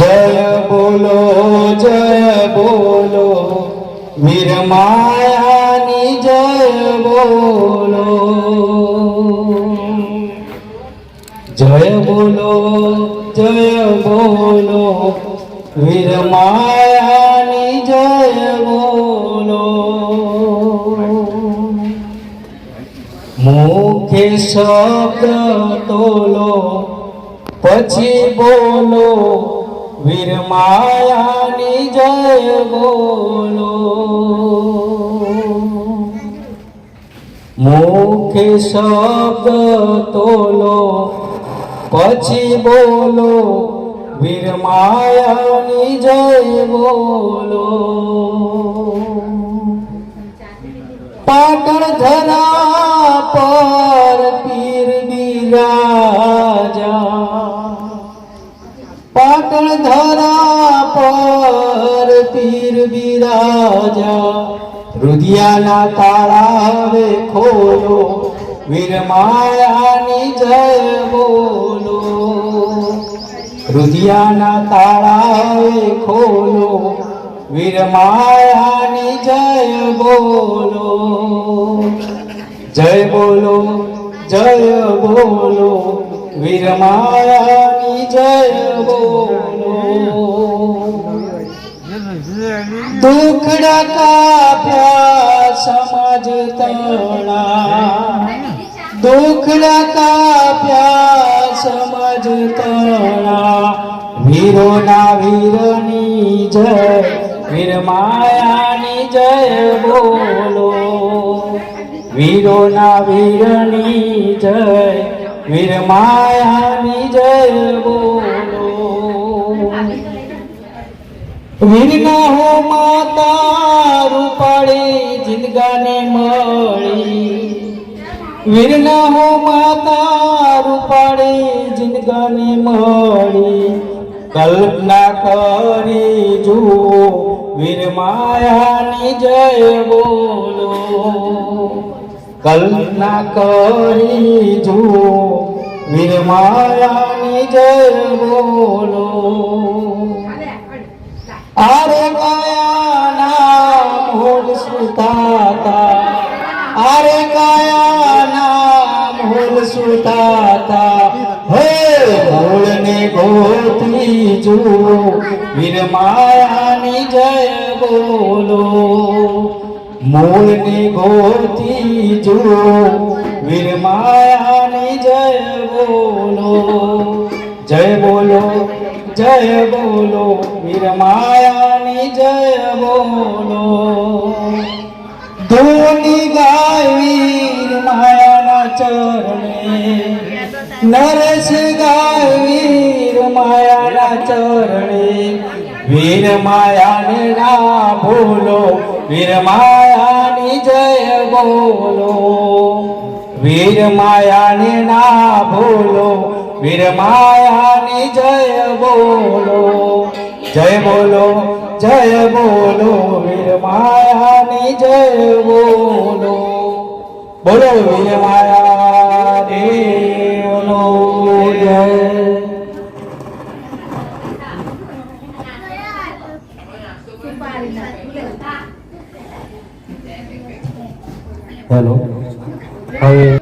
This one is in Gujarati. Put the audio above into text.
જય બોલો જય બોલો વીર માયાની જય બોલો જય બોલો જય બોલો વીર માયાની જય બોલો મુખે શબ્દ તોલો પછી બોલો વીર માયાની જય બોલો. મુખે શબ્દ તોલો, પછી બોલો વીર માયાની જય બોલો. પાટણ ધરા રુધિયાના તાળા હવે ખોલો, વીરમાયાની જય બોલો. રુધિયાના તાળા હવે ખોલો, વીરમાયાની જય બોલો. જય બોલો જય બોલો, વીરમાયાની જય બોલો. દુખડા કાપ્યા સમાજ તણા દુખડા કાપ્યા સમાજ તણા વીરોના વીરની જય, વીર માયાની જય બોલો. વીરોના વીરની જય, વીર માયાની જય બોલો. વીરના હો માતા રૂપાળી જિંદગાને મળી. વિરના હો માતા રૂપાળી જિંદગાને મળી. કલ્પના કરી જુઓ, વીર માયાની જય બોલો. કલ્પના કરી જુઓ, વીર માયાની જય બોલો. આરે કાયા નામ હોડ સુતાતા. આરે કાયા નામ હોડ સુતાતા. હે મૂળને ગોતી જો, વીર માયાની જય બોલો. મૂળને ગોતી જો, વીર માયાની જય બોલો. જય બોલો. જય બોલો, વીર માયાની જય બોલો. ધોની ગાય વીર માયાના ચરણે, નરેશ ગાય વીર માયાના ચરણે. વીર માયાને ના ભૂલો, વીર માયાની જય બોલો. વીર માયાને ના ભૂલો વીર માયાની જય બોલો જય બોલો જય બોલો, વીર માયાની જય બોલો. બોલો વીર માયા દેવનો જય. હેલો. હવે